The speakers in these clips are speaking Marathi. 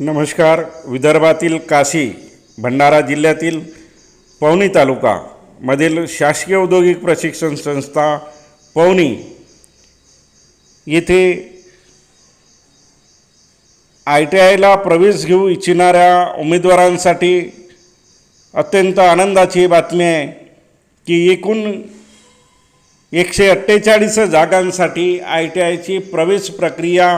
नमस्कार विदर्भातील काशी भंडारा जिल्ह्यातील पवनी तालुका मधील शासकीय औद्योगिक प्रशिक्षण संस्था पवनी येथे आय टी आयला प्रवेश घेऊ इच्छिणाऱ्या उमेदवारांसाठी अत्यंत आनंदाची बातमी आहे की एकूण एकशे अठ्ठेचाळीस जागांसाठी आय टी आयची प्रवेश प्रक्रिया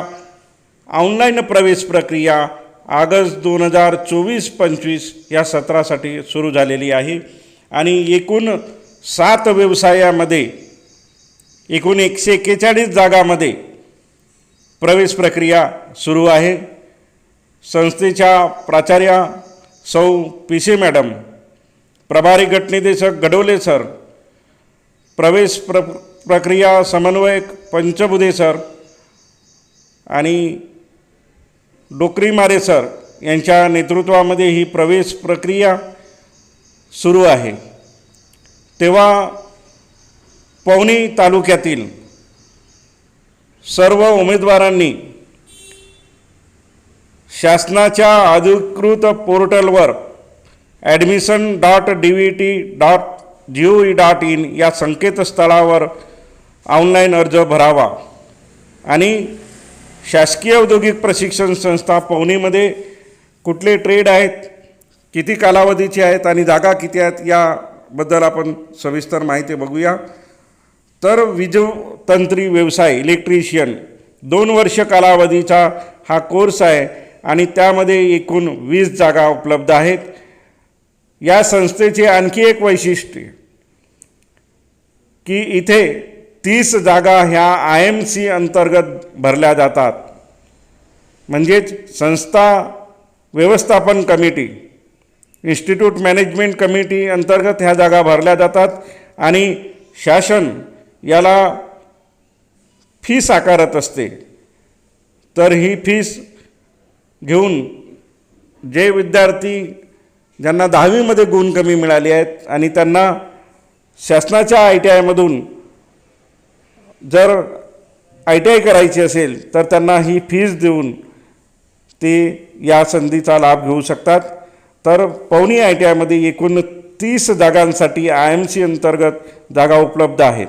ऑनलाईन प्रवेश प्रक्रिया ऑगस्ट दोन हजार चोवीस पंचवीस या सत्रासाठी सुरू झालेली आहे. आणि एकूण सात व्यवसायामध्ये एकूण एकशे एक्केचाळीस जागामध्ये प्रवेश प्रक्रिया सुरू आहे. संस्थेच्या प्राचार्या सौ पी सी मॅडम प्रभारी गटनिदेशक गडोले सर प्रवेश प्र प्रक्रिया समन्वयक पंचबुधे सर आणि डोकरी मारे सर यांच्या नेतृत्वामध्ये ही प्रवेश प्रक्रिया सुरू आहे. तेव्हा पवनी तालुक्यातील सर्व उमेदवारांनी शासनाच्या अधिकृत पोर्टलवर admission dot D V T dot G O E dot in या संकेतस्थळावर ऑनलाईन अर्ज भरावा आणि शासकीय औद्योगिक प्रशिक्षण संस्था पवनीमध्ये कुठले ट्रेड आहेत किती कालावधीचे आहेत आणि जागा किती आहेत याबद्दल आपण सविस्तर माहिती बघूया. तर वीजतंत्री व्यवसाय इलेक्ट्रिशियन दोन वर्ष कालावधीचा हा कोर्स आहे आणि त्यामध्ये एकूण वीस जागा उपलब्ध आहेत. या संस्थेचे आणखी एक वैशिष्ट्य की इथे तीस जागा ह्या आय एम सी अंतर्गत भरल्या जातात. म्हणजेच संस्था व्यवस्थापन कमिटी इन्स्टिट्यूट मॅनेजमेंट कमिटी अंतर्गत ह्या जागा भरल्या जातात आणि शासन याला फीस आकारत असते. तर ही फीस घेऊन जे विद्यार्थी ज्यांना दहावीमध्ये गुण कमी मिळाले आहेत आणि त्यांना शासनाच्या आय टी आयमधून जर आय टी आय करायची असेल तर त्यांना ही फीज देऊन ते या संधीचा लाभ घेऊ शकतात. तर पवनी आय टी आयमध्ये एकूण तीस जागांसाठी आय एम सी अंतर्गत जागा उपलब्ध आहेत.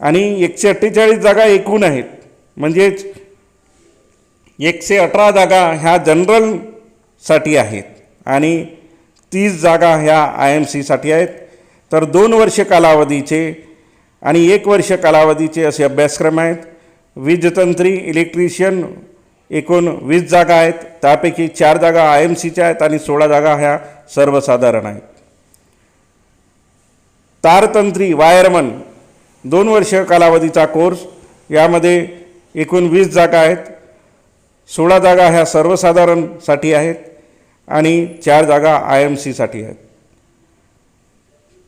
आणि एकशे अठ्ठेचाळीस जागा एकूण आहेत. म्हणजेच एकशे अठरा जागा ह्या जनरलसाठी आहेत आणि तीस जागा ह्या आय एम सीसाठी आहेत. तर दोन वर्ष कालावधीचे आणि एक वर्ष कालावधीचे असे अभ्यासक्रम आहेत. वीजतंत्री इलेक्ट्रिशियन एकूण वीस जागा आहेत. त्यापैकी चार जागा आय एम सीच्या आहेत आणि सोळा जागा ह्या सर्वसाधारण आहेत. तारतंत्री वायरमन दोन वर्ष कालावधीचा कोर्स. यामध्ये एकूण वीस जागा आहेत. सोळा जागा ह्या सर्वसाधारणसाठी आहेत आणि चार जागा आय एम सीसाठी आहेत.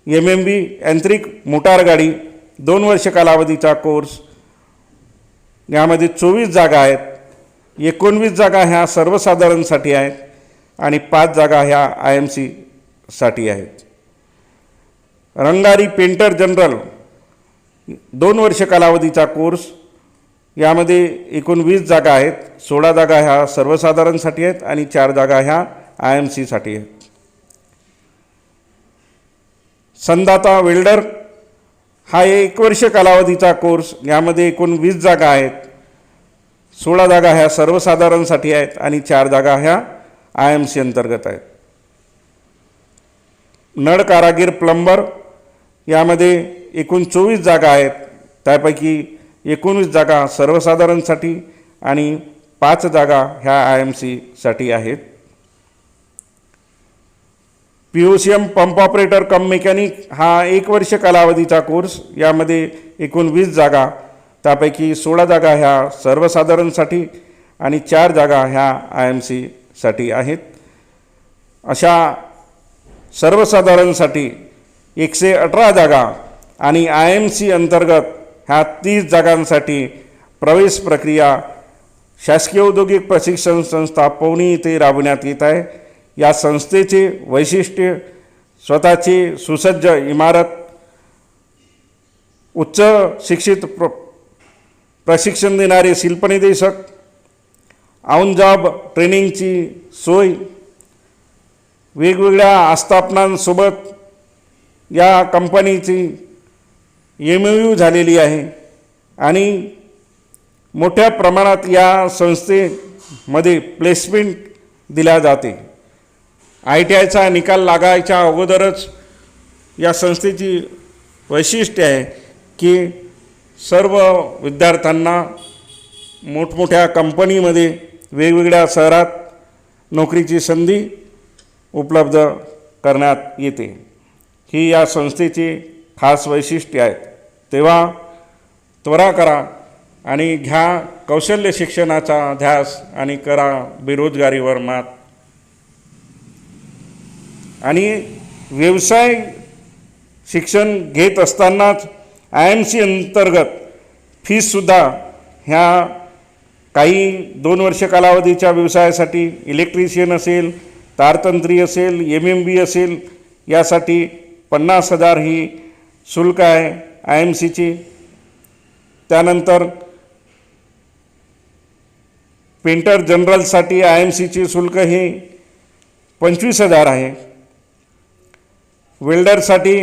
एम एम बी यांत्रिक मोटार गाडी दोन वर्ष कालावधीचा कोर्स. यामध्ये चोवीस जागा आहेत. एकोणवीस जागा ह्या सर्वसाधारणसाठी आहेत आणि पाच जागा ह्या आय एम सीसाठी आहेत. रंगारी पेंटर जनरल दोन वर्ष कालावधीचा कोर्स. यामध्ये एकोणवीस जागा आहेत. सोळा जागा ह्या सर्वसाधारणसाठी आहेत आणि चार जागा ह्या आय एम सीसाठी आहेत. संदाता वेल्डर हा एक वर्ष कालावधीचा कोर्स यामध्ये एकूण वीस जागा आहेत. सोळा जागा ह्या सर्वसाधारणसाठी आहेत आणि चार जागा ह्या आय एम सी अंतर्गत आहेत. नळ कारागीर प्लंबर यामध्ये एकूण चोवीस जागा आहेत. त्यापैकी एकोणवीस जागा सर्वसाधारणसाठी आणि पाच जागा ह्या आय एम सीसाठी आहेत. P O C M pump operator cum mechanic हा एक वर्ष कालावधीचा कोर्स. यामध्ये एकूण वीस जागा त्यापैकी सोळा जागा ह्या सर्वसाधारणसाठी आणि चार जागा ह्या आय एम सीसाठी आहेत. अशा सर्वसाधारणसाठी एकशे अठरा जागा आणि आय एम सी अंतर्गत ह्या तीस जागांसाठी प्रवेश प्रक्रिया शासकीय औद्योगिक प्रशिक्षण संस्था पवनी येथे राबवण्यात येत आहे. या संस्थेचे वैशिष्ट्य स्वतःची सुसज्ज इमारत उच्च शिक्षित प्र प्रशिक्षण देणारे शिल्पनिदेशक ऑन जॉब ट्रेनिंगची सोय वेगवेगळ्या आस्थापनांसोबत या कंपनीची एम यू झालेली आहे आणि मोठ्या प्रमाणात या संस्थेमध्ये प्लेसमेंट दिल्या जाते. आय टी आयचा निकाल लागायच्या अगोदरच या संस्थेची वैशिष्ट्य आहे की सर्व विद्यार्थ्यांना मोठमोठ्या कंपनीमध्ये वेगवेगळ्या शहरात नोकरीची संधी उपलब्ध करण्यात येते. ही या संस्थेची खास वैशिष्ट्ये आहेत तेव्हा त्वरा करा आणि घ्या कौशल्य शिक्षणाचा ध्यास आणि करा बेरोजगारीवर मात. आणि व्यवसाय शिक्षण घेत असतानाच आय एम सी अंतर्गत फीससुद्धा ह्या काही दोन वर्ष कालावधीच्या व्यवसायासाठी इलेक्ट्रिशियन असेल तारतंत्री असेल एम एम बी असेल यासाठी पन्नास हजार ही शुल्क आहे आय एम सीची त्यानंतर पेंटर जनरलसाठी आय एम सीची शुल्क ही पंचवीस हजार आहे. वेल्डरसाठी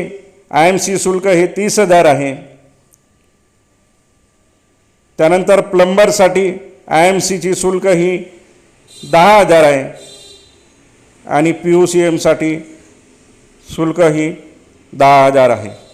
आय एम सी शुल्क हे तीस हजार आहे. त्यानंतर प्लंबरसाठी आय एम सीची शुल्क ही दहा हजार आहे. आणि पी यू सी एमसाठी शुल्क ही दहा हजार आहे.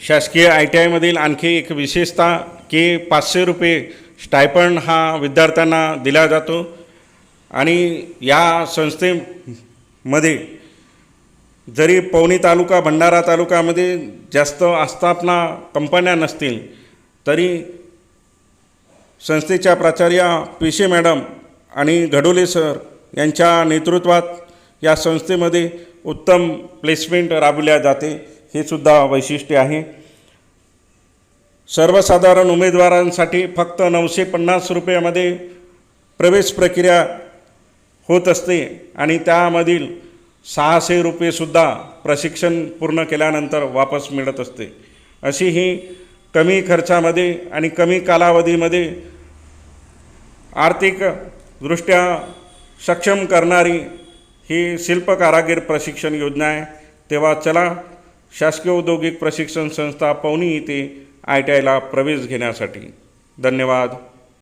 शासकीय आय टी आयमधील आणखी एक विशेषता की पाचशे रुपये स्टायपंड हा विद्यार्थ्यांना दिला जातो. आणि या संस्थेमध्ये जरी पवनी तालुका भंडारा तालुक्यामध्ये जास्त आस्थापना कंपन्या नसतील तरी संस्थेच्या प्राचार्या पेशे मॅडम आणि घडोले सर यांच्या नेतृत्वात या संस्थेमध्ये उत्तम प्लेसमेंट राबवल्या जाते. हे सुद्धा वैशिष्ट्य आहे. सर्वसाधारण उमेदवारांसाठी फक्त नऊशे पन्नास रुपयामध्ये प्रवेश प्रक्रिया होत असते आणि त्यामधील सहाशे रुपयेसुद्धा प्रशिक्षण पूर्ण केल्यानंतर वापस मिळत असते. अशी ही कमी खर्चामध्ये आणि कमी कालावधीमध्ये आर्थिकदृष्ट्या सक्षम करणारी ही शिल्पकारागीर प्रशिक्षण योजना आहे. तेव्हा चला शासकीय औद्योगिक प्रशिक्षण संस्था पवनी येथे आय टी आयला प्रवेश घेण्यासाठी. धन्यवाद.